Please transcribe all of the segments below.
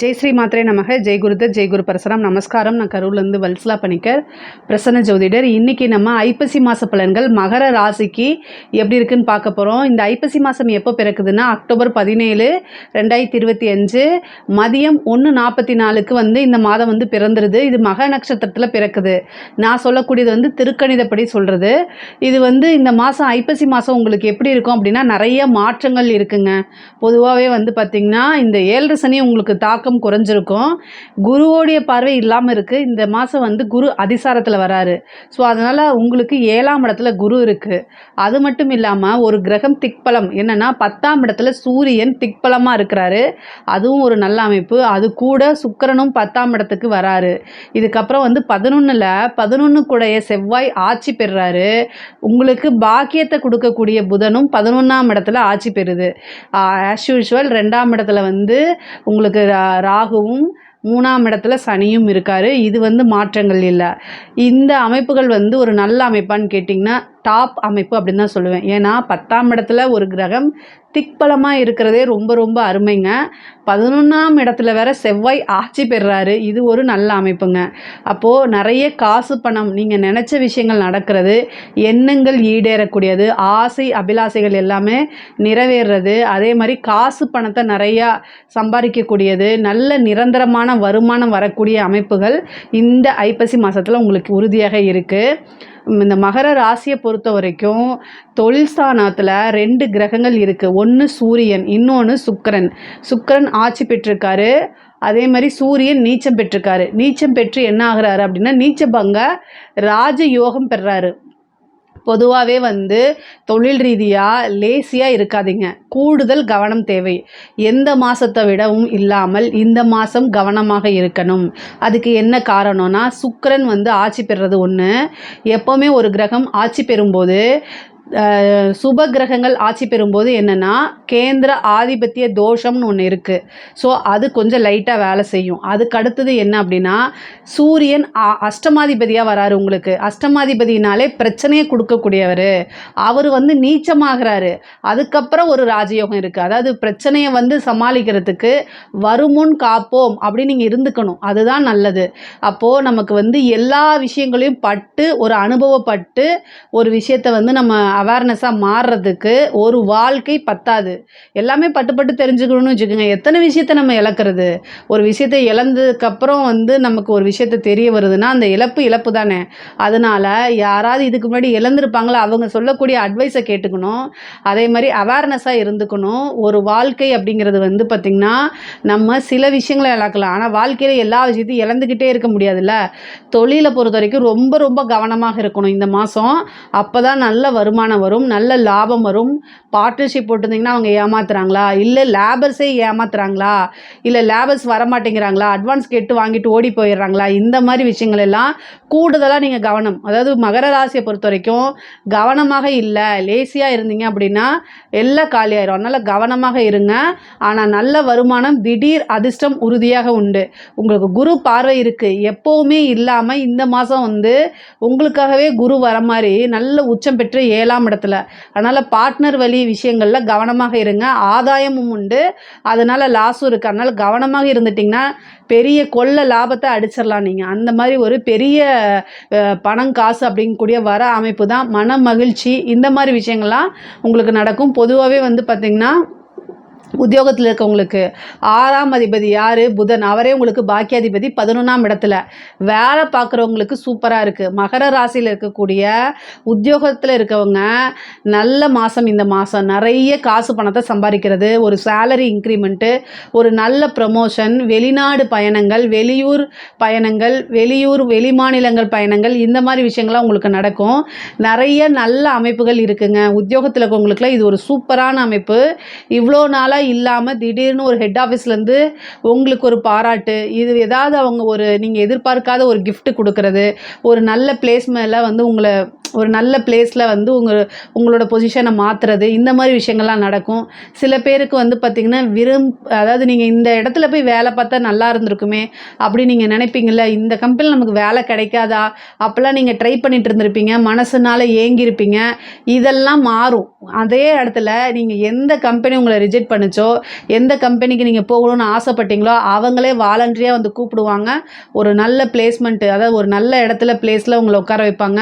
ஜெய் ஸ்ரீ மாத்திரை நமக. ஜெய் குருதர் ஜெய் குரு பரசுராம். நமஸ்காரம். நான் கரூர்லேருந்து வல்சலா பணிக்கர் பிரசன்ன ஜோதிடர். இன்னைக்கு நம்ம ஐப்பசி மாத பலன்கள் மகர ராசிக்கு எப்படி இருக்குன்னு பார்க்க போகிறோம் இந்த ஐப்பசி மாதம் எப்போ பிறக்குதுன்னா அக்டோபர் பதினேழு ரெண்டாயிரத்தி இருபத்தி அஞ்சு மதியம் ஒன்று நாற்பத்தி நாலுக்கு வந்து இந்த மாதம் வந்து பிறந்துருது. இது மக நட்சத்திரத்தில் பிறக்குது. நான் சொல்லக்கூடியது வந்து திருக்கணிதப்படி சொல்கிறது இது வந்து இந்த மாதம் ஐப்பசி மாதம் உங்களுக்கு எப்படி இருக்கும் அப்படின்னா நிறைய மாற்றங்கள் இருக்குங்க. பொதுவாகவே வந்து பார்த்திங்கன்னா இந்த ஏழரை சனி உங்களுக்கு தாக்கம் குறைஞ்சிருக்கும். குருவோடைய பார்வை இல்லாமல் இருக்குது இந்த மாதம் வந்து குரு அதிசாரத்தில் வராரு. ஸோ அதனால் உங்களுக்கு ஏழாம் இடத்துல குரு இருக்குது அது மட்டும் இல்லாமல் ஒரு கிரகம் திக்பலம். என்னென்னா பத்தாம் இடத்துல சூரியன் திக்பலமாக இருக்கிறாரு. அதுவும் ஒரு நல்ல அமைப்பு. அது கூட சுக்கரனும் பத்தாம் இடத்துக்கு வராரு. இதுக்கப்புறம் வந்து பதினொன்றில் பதினொன்று கூடைய செவ்வாய் ஆட்சி பெறுறாரு. உங்களுக்கு பாக்கியத்தை கொடுக்கக்கூடிய புதனும் பதினொன்றாம் இடத்துல ஆட்சி பெறுது. ஆஸ் யூஷுவல் ரெண்டாம் இடத்துல வந்து உங்களுக்கு ராகுவும் மூணாம் இடத்துல சனியும் இருக்காரு. இது வந்து மாற்றங்கள் இல்லை. இந்த அமைப்புகள் வந்து ஒரு நல்ல அமைப்பான்னு கேட்டிங்கன்னா டாப் அமைப்பு அப்படின்னு தான் சொல்லுவேன். ஏன்னா பத்தாம் இடத்துல ஒரு கிரகம் திக்பலமாக இருக்கிறதே ரொம்ப ரொம்ப அருமைங்க. பதினொன்றாம் இடத்துல வேற செவ்வாய் ஆட்சி பெறுறாரு இது ஒரு நல்ல அமைப்புங்க. அப்போது நிறைய காசு பணம் நீங்கள் நினச்ச விஷயங்கள் நடக்கிறது எண்ணங்கள் ஈடேறக்கூடியது ஆசை அபிலாசைகள் எல்லாமே நிறைவேறது அதே மாதிரி காசு பணத்தை நிறையா சம்பாதிக்கக்கூடியது நல்ல நிரந்தரமான வருமானம் வரக்கூடிய அமைப்புகள் இந்த ஐப்பசி மாதத்தில் உங்களுக்கு உறுதியாக இருக்குது இந்த மகர ராசியை பொறுத்த வரைக்கும் தொழில் ஸ்தானத்தில் ரெண்டு கிரகங்கள் இருக்குது ஒன்று சூரியன் இன்னொன்று சுக்கரன். சுக்கிரன் ஆட்சி பெற்றிருக்காரு. அதே மாதிரி சூரியன் நீச்சம் பெற்றிருக்காரு. நீச்சம் பெற்று என்ன ஆகுறாரு அப்படின்னா நீச்சபங்க ராஜ யோகம் பெறுறாரு பொதுவாகவே வந்து தொழில் ரீதியாக லேசியாக இருக்காதீங்க. கூடுதல் கவனம் தேவை. எந்த மாதத்தை விடவும் இல்லாமல் இந்த மாதம் கவனமாக இருக்கணும். அதுக்கு என்ன காரணம்னா சுக்கரன் வந்து ஆட்சி பெறுறது ஒன்று எப்போவுமே ஒரு கிரகம் ஆட்சி பெறும்போது சுப கிரகங்கள் ஆட்சி பெறும்போது என்னென்னா கேந்திர ஆதிபத்திய தோஷம்னு ஒன்று இருக்குது ஸோ அது கொஞ்சம் லைட்டாக வேலை செய்யும். அதுக்கு அடுத்தது என்ன அப்படின்னா சூரியன் அ- அஷ்டமாதிபதியாக வராரு உங்களுக்கு. அஷ்டமாதிபதினாலே பிரச்சனையை கொடுக்கக்கூடியவர். அவர் வந்து நீச்சமாகிறாரு. அதுக்கப்புறம் ஒரு ராஜயோகம் இருக்குது அதாவது பிரச்சனையை வந்து சமாளிக்கிறதுக்கு வருமுன் காப்போம் அப்படின்னு நீங்கள் இருந்துக்கணும். அதுதான் நல்லது. அப்போது நமக்கு வந்து எல்லா விஷயங்களையும் பட்டு ஒரு அனுபவப்பட்டு ஒரு விஷயத்தை வந்து நம்ம அவேர்னஸாக மாறுறதுக்கு ஒரு வாழ்க்கை பத்தாது. எல்லாமே பட்டு பட்டு தெரிஞ்சுக்கணும்னு வச்சுக்கோங்க. எத்தனை விஷயத்தை நம்ம இழக்கிறது? ஒரு விஷயத்தை இழந்ததுக்கப்புறம் வந்து நமக்கு ஒரு விஷயத்தை தெரிய வருதுன்னா அந்த இழப்பு இழப்பு தானே. அதனால் யாராவது இதுக்கு முன்னாடி இழந்திருப்பாங்களோ? அவங்க சொல்லக்கூடிய அட்வைஸை கேட்டுக்கணும். அதே மாதிரி அவேர்னஸாக இருந்துக்கணும். ஒரு வாழ்க்கை அப்படிங்கிறது வந்து பார்த்திங்கன்னா நம்ம சில விஷயங்களை இழக்கலாம். ஆனால் வாழ்க்கையில் எல்லா விஷயத்தையும் இழந்துக்கிட்டே இருக்க முடியாதுல்ல. தொழிலை பொறுத்த வரைக்கும் ரொம்ப ரொம்ப கவனமாக இருக்கணும் இந்த மாதம் அப்போ தான் நல்ல வருமானம் வரும் நல்ல லாபம் வரும். பார்ட்னர்ஷிப் போட்டிருந்தீங்கன்னா அவங்க ஏமாத்துறாங்களா? இல்லை லேபர்ஸே ஏமாத்துறாங்களா? இல்லை லேபர்ஸ் வரமாட்டேங்கிறாங்களா? அட்வான்ஸ் கேட்டு வாங்கிட்டு ஓடி போயிடுறாங்களா? இந்த மாதிரி விஷயங்கள் எல்லாம் கூடுதலாக நீங்கள் கவனம். அதாவது மகர ராசியை பொறுத்த வரைக்கும் கவனமாக இல்லை. லேசியாக இருந்தீங்க அப்படின்னா எல்லாம் காலியாயிரும். அதனால் கவனமாக இருங்க. ஆனால் நல்ல வருமானம் திடீர் அதிர்ஷ்டம் உறுதியாக உண்டு. உங்களுக்கு குரு பார்வை இருக்குது எப்போவுமே இல்லாமல் இந்த மாதம் வந்து உங்களுக்காகவே குரு வர மாதிரி நல்ல உச்சம் பெற்று ஏழாம் இடத்துல. அதனால் பார்ட்னர் வழி விஷயங்களில் கவனமாக இருங்க. ஆதாயமும் உண்டு. அதனால் லாஸும் இருக்குது அதனால் கவனமாக இருந்துட்டிங்கன்னா பெரிய கொள்ள லாபத்தை அடிச்சிடலாம் நீங்கள் அந்த மாதிரி ஒரு பெரிய பணம் காசு அப்படிங்கக்கூடிய வர அமைப்பு தான். மன மகிழ்ச்சி இந்த மாதிரி விஷயங்கள்லாம் உங்களுக்கு நடக்கும். பொதுவாகவே வந்து பார்த்திங்கன்னா உத்தியோகத்தில் இருக்கவங்களுக்கு ஆறாம் அதிபதி யார்? புதன். அவரே உங்களுக்கு பாக்கியாதிபதி பதினொன்றாம் இடத்துல. வேலை பார்க்குறவங்களுக்கு சூப்பராக இருக்குது மகர ராசியில் இருக்கக்கூடிய உத்தியோகத்தில் இருக்கவங்க நல்ல மாதம் இந்த மாதம் நிறைய காசு பணத்தை சம்பாதிக்கிறது ஒரு சேலரி இன்க்ரிமெண்ட்டு ஒரு நல்ல ப்ரமோஷன் வெளிநாடு பயணங்கள் வெளியூர் பயணங்கள் வெளியூர் வெளி மாநிலங்கள் பயணங்கள் இந்த மாதிரி விஷயங்கள்லாம் உங்களுக்கு நடக்கும். நிறைய நல்ல அமைப்புகள் இருக்குங்க. உத்தியோகத்தில் இருக்கவங்களுக்குலாம் இது ஒரு சூப்பரான அமைப்பு. இவ்வளோ நாளாக இல்லாமல் திடீர்னு ஒரு ஹெட் ஆஃபீஸ்லேருந்து உங்களுக்கு ஒரு பாராட்டு இது ஏதாவது அவங்க ஒரு நீங்கள் எதிர்பார்க்காத ஒரு கிஃப்ட்டு கொடுக்கறது ஒரு நல்ல பிளேஸ்மெல்லாம் மேலே வந்து உங்களை ஒரு நல்ல பிளேஸில் வந்து உங்கள் உங்களோட பொசிஷனை மாற்றுறது இந்த மாதிரி விஷயங்கள்லாம் நடக்கும். சில பேருக்கு வந்து பார்த்திங்கன்னா விரும் அதாவது நீங்கள் இந்த இடத்துல போய் வேலை பார்த்தா நல்லா இருந்திருக்குமே அப்படி நீங்கள் நினைப்பீங்கள்ல இந்த கம்பெனியில் நமக்கு வேலை கிடைக்காதா? அப்போல்லாம் நீங்கள் ட்ரை பண்ணிட்டு இருந்திருப்பீங்க மனசுனால ஏங்கியிருப்பீங்க. இதெல்லாம் மாறும். அதே இடத்துல நீங்கள் எந்த கம்பெனி உங்களை ரிஜெக்ட் பண்ணுச்சோ எந்த கம்பெனிக்கு நீங்கள் போகணும்னு ஆசைப்பட்டீங்களோ அவங்களே வாலண்டரியாக வந்து கூப்பிடுவாங்க. ஒரு நல்ல பிளேஸ்மெண்ட்டு அதாவது ஒரு நல்ல இடத்துல பிளேஸில் உங்களை உட்கார வைப்பாங்க.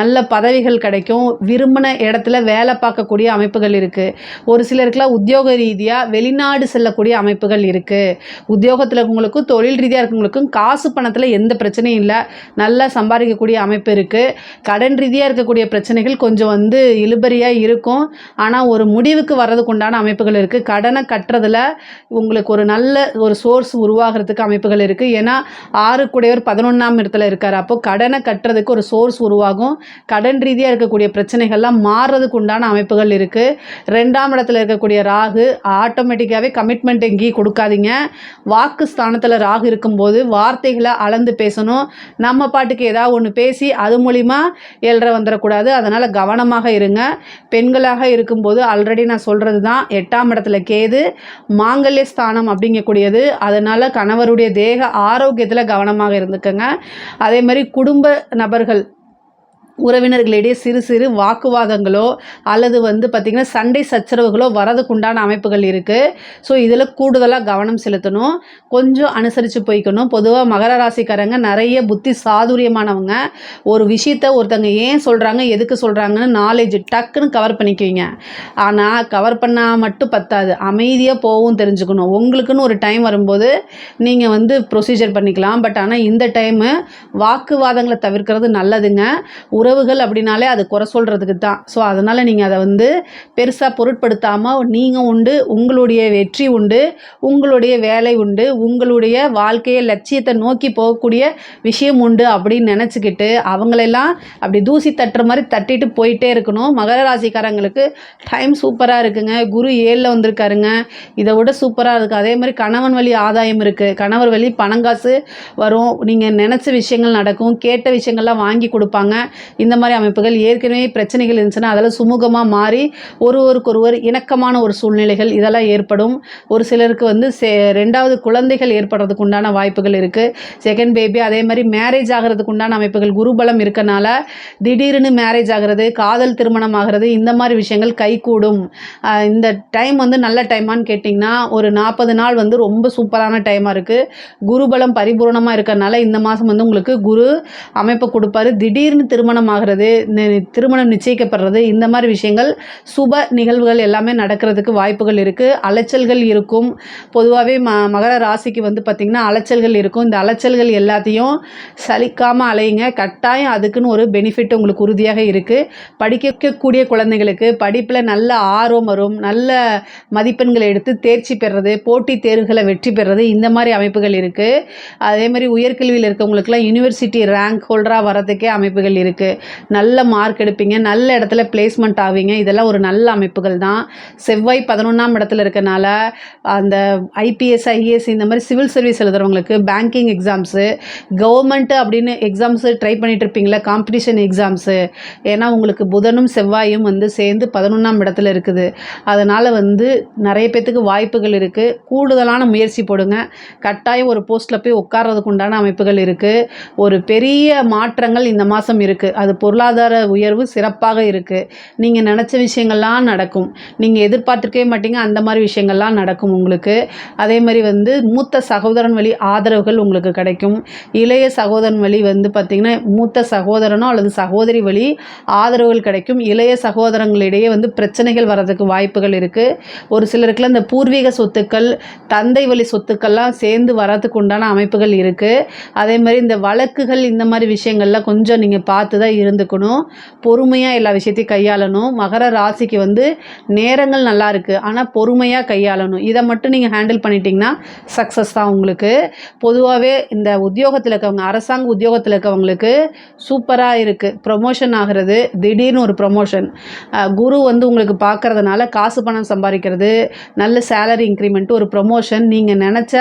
நல்ல பதவிகள் கிடைக்கும் விரும்பின இடத்துல வேலை பார்க்கக்கூடிய அமைப்புகள் இருக்குது ஒரு சிலருக்குலாம் உத்தியோக ரீதியாக வெளிநாடு செல்லக்கூடிய அமைப்புகள் இருக்குது உத்தியோகத்தில் இருக்கவங்களுக்கும் தொழில் ரீதியாக இருக்கவங்களுக்கும் காசு பணத்தில் எந்த பிரச்சனையும் இல்லை. நல்லா சம்பாதிக்கக்கூடிய அமைப்பு இருக்குது கடன் ரீதியாக இருக்கக்கூடிய பிரச்சனைகள் கொஞ்சம் வந்து இழுபறியாக இருக்கும். ஆனால் ஒரு முடிவுக்கு வர்றதுக்கு உண்டான அமைப்புகள் இருக்குது கடனை கட்டுறதுல உங்களுக்கு ஒரு நல்ல ஒரு சோர்ஸ் உருவாகிறதுக்கு அமைப்புகள் இருக்குது ஏன்னா ஆறு கூடையவர் பதினொன்றாம் இடத்துல இருக்கார். அப்போ கடனை கட்டுறதுக்கு ஒரு சோர்ஸ் உருவாகும். கடன் கடன் ரீதியாக இருக்கக்கூடிய பிரச்சனைகள்லாம் மாறுறதுக்கு உண்டான அமைப்புகள் இருக்குது ரெண்டாம் இடத்துல இருக்கக்கூடிய ராகு ஆட்டோமேட்டிக்காகவே கமிட்மெண்ட் எங்கேயும் கொடுக்காதீங்க. வாக்கு ஸ்தானத்தில் ராகு இருக்கும்போது வார்த்தைகளை அளந்து பேசணும். நம்ம பாட்டுக்கு ஏதாவது ஒன்று பேசி அது மூலிமா எழுற வந்துடக்கூடாது அதனால் கவனமாக இருங்க. பெண்களாக இருக்கும்போது ஆல்ரெடி நான் சொல்கிறது தான் எட்டாம் இடத்துல கேது மாங்கல்ய ஸ்தானம் அப்படிங்கக்கூடியது. அதனால் கணவருடைய தேக ஆரோக்கியத்தில் கவனமாக இருந்துக்கோங்க. அதே மாதிரி குடும்ப நபர்கள் உறவினர்களிடையே சிறு சிறு வாக்குவாதங்களோ அல்லது வந்து பார்த்திங்கன்னா சண்டை சச்சரவுகளோ வரதுக்குண்டான அமைப்புகள் இருக்குது ஸோ இதில் கூடுதலாக கவனம் செலுத்தணும். கொஞ்சம் அனுசரித்து போய்க்கணும். பொதுவாக மகர ராசிக்காரங்க நிறைய புத்தி சாதுரியமானவங்க. ஒரு விஷயத்த ஒருத்தங்க ஏன் சொல்கிறாங்க எதுக்கு சொல்கிறாங்கன்னு நாலேஜ் டக்குன்னு கவர் பண்ணிக்குவீங்க. ஆனால் கவர் பண்ணால் மட்டும் பத்தாது. அமைதியாக போகவும் தெரிஞ்சுக்கணும். உங்களுக்குன்னு ஒரு டைம் வரும்போது நீங்கள் வந்து ப்ரொசீஜர் பண்ணிக்கலாம். பட் ஆனால் இந்த டைமு வாக்குவாதங்களை தவிர்க்கிறது நல்லதுங்க. உறவுகள் அப்படின்னாலே அது குறை சொல்கிறதுக்கு தான். ஸோ அதனால் நீங்கள் அதை வந்து பெருசாக பொருட்படுத்தாமல் நீங்கள் உண்டு உங்களுடைய வெற்றி உண்டு உங்களுடைய வேலை உண்டு உங்களுடைய வாழ்க்கையை லட்சியத்தை நோக்கி போகக்கூடிய விஷயம் உண்டு அப்படின்னு நினச்சிக்கிட்டு அவங்களெல்லாம் அப்படி தூசி தட்டுற மாதிரி தட்டிட்டு போயிட்டே இருக்கணும். மகர ராசிக்காரங்களுக்கு டைம் சூப்பராக இருக்குங்க. குரு ஏழில் வந்திருக்காருங்க. இதை விட சூப்பராக இருக்குது அதே மாதிரி கணவன் வழி ஆதாயம் இருக்குது கணவர் வழி பணங்காசு வரும். நீங்கள் நினச்ச விஷயங்கள் நடக்கும். கேட்ட விஷயங்கள்லாம் வாங்கி கொடுப்பாங்க. இந்த மாதிரி அமைப்புகள் ஏற்கனவே பிரச்சனைகள் இருந்துச்சுன்னா அதெல்லாம் சுமூகமாக மாறி ஒருவருக்கொருவர் இணக்கமான ஒரு சூழ்நிலைகள் இதெல்லாம் ஏற்படும். ஒரு சிலருக்கு வந்து சே ரெண்டாவது குழந்தைகள் ஏற்படுறதுக்கு உண்டான வாய்ப்புகள் இருக்குது செகண்ட் பேபி அதே மாதிரி மேரேஜ் ஆகிறதுக்கு உண்டான அமைப்புகள் குருபலம் இருக்கனால திடீர்னு மேரேஜ் ஆகிறது காதல் திருமணம் ஆகிறது இந்த மாதிரி விஷயங்கள் கைகூடும். இந்த டைம் வந்து நல்ல டைமான்னு கேட்டிங்கன்னா ஒரு நாற்பது நாள் வந்து ரொம்ப சூப்பரான டைமாக இருக்குது குருபலம் பரிபூரணமாக இருக்கறனால இந்த மாதம் வந்து உங்களுக்கு குரு அமைப்பை கொடுப்பாரு. திடீர்னு திருமணம் ஆகிறது திருமணம் நிச்சயிக்கப்படுறது இந்த மாதிரி விஷயங்கள் சுப நிகழ்வுகள் எல்லாமே நடக்கிறதுக்கு வாய்ப்புகள் இருக்குது அலைச்சல்கள் இருக்கும். பொதுவாகவே ம மகர ராசிக்கு வந்து பார்த்திங்கன்னா அலைச்சல்கள் இருக்கும். இந்த அலைச்சல்கள் எல்லாத்தையும் சலிக்காமல் அலையுங்க. கட்டாயம் அதுக்குன்னு ஒரு பெனிஃபிட் உங்களுக்கு உறுதியாக இருக்குது படிக்கக்கூடிய குழந்தைகளுக்கு படிப்பில் நல்ல ஆர்வம் வரும். நல்ல மதிப்பெண்களை எடுத்து தேர்ச்சி பெறுறது போட்டித் தேர்வுகளை வெற்றி பெறுறது இந்த மாதிரி அமைப்புகள் இருக்குது அதே மாதிரி உயர்கல்வியில் இருக்கவங்களுக்குலாம் யூனிவர்சிட்டி ரேங்க் ஹோல்டராக வரதுக்கே அமைப்புகள் இருக்குது நல்ல மார்க் எடுப்பீங்க நல்ல இடத்துல பிளேஸ்மெண்ட் ஆவீங்க. இதெல்லாம் ஒரு நல்ல அமைப்புகள் தான். செவ்வாய் பதினொன்றாம் இடத்துல இருக்கனால அந்த ஐபிஎஸ் ஐஏஎஸ் இந்த மாதிரி சிவில் சர்வீஸ் எழுதுறவங்களுக்கு பேங்கிங் எக்ஸாம்ஸு கவர்மெண்ட்டு அப்படின்னு எக்ஸாம்ஸு ட்ரை பண்ணிட்டு இருப்பீங்களா காம்படிஷன் எக்ஸாம்ஸு ஏன்னா உங்களுக்கு புதனும் செவ்வாயும் வந்து சேர்ந்து பதினொன்றாம் இடத்துல இருக்குது. அதனால் வந்து நிறைய பேர்த்துக்கு வாய்ப்புகள் இருக்குது கூடுதலான முயற்சி போடுங்க. கட்டாயம் ஒரு போஸ்ட்டில் போய் உட்கார்றதுக்கு உண்டான அமைப்புகள் இருக்குது ஒரு பெரிய மாற்றங்கள் இந்த மாதம் இருக்குது அது பொருளாதார உயர்வு சிறப்பாக இருக்குது நீங்கள் நினச்ச விஷயங்கள்லாம் நடக்கும். நீங்கள் எதிர்பார்த்துருக்கவே மாட்டீங்க. அந்த மாதிரி விஷயங்கள்லாம் நடக்கும் உங்களுக்கு. அதே மாதிரி வந்து மூத்த சகோதரன் வழி ஆதரவுகள் உங்களுக்கு கிடைக்கும். இளைய சகோதரன் வழி வந்து பார்த்திங்கன்னா மூத்த சகோதரனோ அல்லது சகோதரி வழி ஆதரவுகள் கிடைக்கும். இளைய சகோதரங்களிடையே வந்து பிரச்சனைகள் வர்றதுக்கு வாய்ப்புகள் இருக்குது ஒரு சிலருக்குலாம் இந்த பூர்வீக சொத்துக்கள் தந்தை வழி சொத்துக்கள்லாம் சேர்ந்து வரதுக்கு உண்டான அமைப்புகள் இருக்குது அதே மாதிரி இந்த வழக்குகள் இந்த மாதிரி விஷயங்கள்லாம் கொஞ்சம் நீங்கள் பார்த்து தான் இருந்துக்கணும். பொறுமையாக எல்லா விஷயத்தையும் கையாளணும். மகர ராசிக்கு வந்து நேரங்கள் நல்லா இருக்குது ஆனால் பொறுமையாக கையாளணும். இதை மட்டும் நீங்கள் ஹேண்டில் பண்ணிட்டீங்கன்னா சக்ஸஸ் தான் உங்களுக்கு. பொதுவாகவே இந்த உத்தியோகத்தில் இருக்கவங்க அரசாங்க உத்தியோகத்தில் இருக்கவங்களுக்கு சூப்பராக இருக்குது ப்ரொமோஷன் ஆகிறது திடீர்னு ஒரு ப்ரொமோஷன் குரு வந்து உங்களுக்கு பார்க்கறதுனால காசு பணம் சம்பாதிக்கிறது நல்ல சேலரி இன்க்ரிமெண்ட் ஒரு ப்ரொமோஷன் நீங்கள் நினச்ச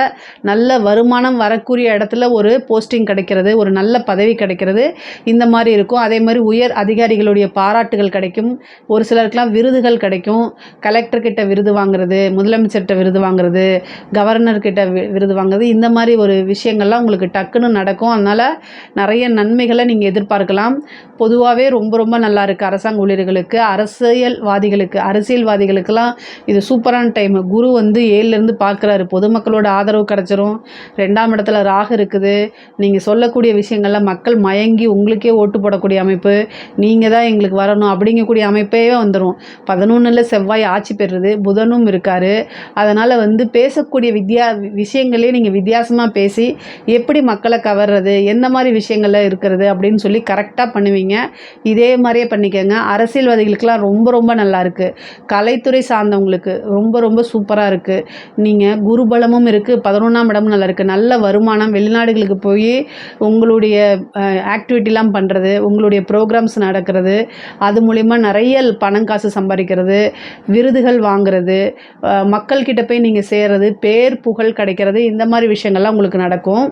நல்ல வருமானம் வரக்கூடிய இடத்துல ஒரு போஸ்டிங் கிடைக்கிறது ஒரு நல்ல பதவி கிடைக்கிறது. இந்த மாதிரி இருக்கும். கிடைக்கும் அதே மாதிரி உயர் அதிகாரிகளுடைய பாராட்டுகள் கிடைக்கும். ஒரு சிலருக்கெலாம் விருதுகள் கிடைக்கும். கலெக்டர்கிட்ட விருது வாங்குறது முதலமைச்சர்கிட்ட விருது வாங்குறது கவர்னர்கிட்ட வி- விருது வாங்குறது இந்த மாதிரி ஒரு விஷயங்கள்லாம் உங்களுக்கு டக்குன்னு நடக்கும். அதனால் நிறைய நன்மைகளை நீங்கள் எதிர்பார்க்கலாம். பொதுவாகவே ரொம்ப ரொம்ப நல்லா இருக்குது அரசாங்க ஊழியர்களுக்கு. அரசியல்வாதிகளுக்கு அரசியல்வாதிகளுக்கெல்லாம் இது சூப்பரான டைம் குரு வந்து ஏழுலேருந்து பார்க்குறாரு. பொதுமக்களோட ஆதரவு கிடச்சிரும். ரெண்டாம் இடத்துல ராகு இருக்குது. நீங்கள் சொல்லக்கூடிய விஷயங்கள்லாம் மக்கள் மயங்கி உங்களுக்கே ஓட்டு போடக்கூடிய அமைப்பு நீங்கள் தான் எங்களுக்கு வரணும் அப்படிங்கக்கூடிய அமைப்பே வந்துடும் பதினொன்றில் செவ்வாய் ஆட்சி பெறுறது புதனும் இருக்கார். அதனால் வந்து பேசக்கூடிய வித்யா விஷயங்களே நீங்கள் வித்தியாசமாக பேசி எப்படி மக்களை கவர்றது எந்த மாதிரி விஷயங்கள்ல இருக்கிறது அப்படின்னு சொல்லி கரெக்டாக பண்ணுவீங்க. இதே மாதிரியே பண்ணிக்கோங்க. அரசியல்வாதிகளுக்கெல்லாம் ரொம்ப ரொம்ப நல்லா இருக்குது கலைத்துறை சார்ந்தவங்களுக்கு ரொம்ப ரொம்ப சூப்பராக இருக்குது நீங்கள் குருபலமும் இருக்குது பதினொன்றாம் இடமும் நல்லா இருக்குது நல்ல வருமானம் வெளிநாடுகளுக்கு போய் உங்களுடைய ஆக்டிவிட்டிலாம் பண்ணுறது உங்களுக்கு உங்களுடைய ப்ரோக்ராம்ஸ் நடக்கிறது. அது மூலிமா நிறைய பணம் காசு சம்பாதிக்கிறது விருதுகள் வாங்குறது மக்கள்கிட்ட போய் நீங்கள் சேர்றது பேர் புகழ் கிடைக்கிறது இந்த மாதிரி விஷயங்கள்லாம் உங்களுக்கு நடக்கும்.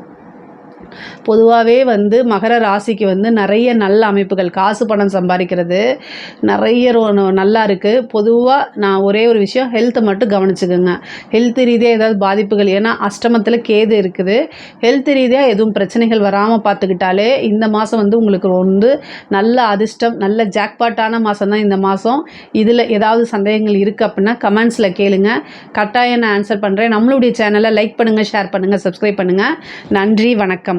பொதுவாகவே வந்து மகர ராசிக்கு வந்து நிறைய நல்ல அமைப்புகள். காசு பணம் சம்பாதிக்கிறது நிறைய நல்லா இருக்குது பொதுவாக நான் ஒரே ஒரு விஷயம் ஹெல்த்தை மட்டும் கவனிச்சுக்கோங்க. ஹெல்த் ரீதியாக ஏதாவது பாதிப்புகள் ஏன்னா அஷ்டமத்தில் கேது இருக்குது. ஹெல்த் ரீதியாக எதுவும் பிரச்சனைகள் வராமல் பார்த்துக்கிட்டாலே இந்த மாதம் வந்து உங்களுக்கு வந்து நல்ல அதிர்ஷ்டம் நல்ல ஜாக்பாட்டான மாதம் தான் இந்த மாதம் இதில் ஏதாவது சந்தேகங்கள் இருக்குது அப்படின்னா கமெண்ட்ஸில் கேளுங்க. கட்டாயம் நான் ஆன்சர் பண்ணுறேன் நம்மளுடைய சேனலை லைக் பண்ணுங்கள் ஷேர் பண்ணுங்கள் சப்ஸ்கிரைப் பண்ணுங்கள் நன்றி வணக்கம்.